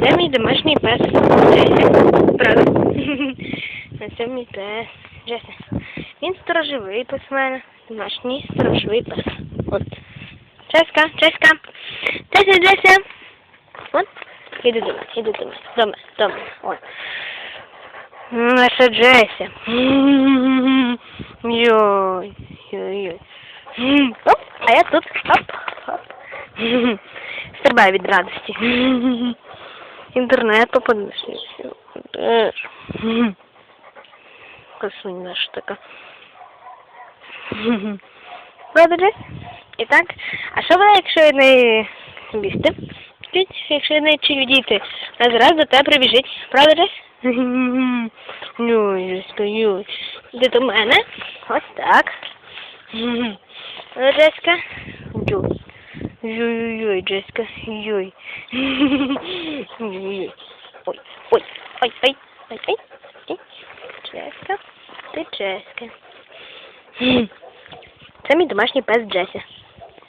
Це мій пес. Правда. Це мій пес. Джесі. Він сторожовий пес в мене. Домашній сторожовий пес. От. Джеска, Джеска. Джеся, Джеся. От. Іди до мене, іди до мене. До мене, до мене. От. Наша Джеся. Йой, йой, йой. Оп, а я тут. Оп, оп. Стрибаю від радості. Інтернет попадешся. Теж. Красунь наша така. Джесь? І так, а що буде, якщо не бісти? Якщо не раз раз до тебе прибіжить. Правда? Йой, Джеська, йой. Іди до мене. Ось так. Правда, Джеська? Йой. Ой-ой-ой, Джессика. Ой-ой-ой. Ой, ой, ой, ой, ой, Джессика, Ой. Джеська, ти Джеська. Це мій домашній пес Джесі.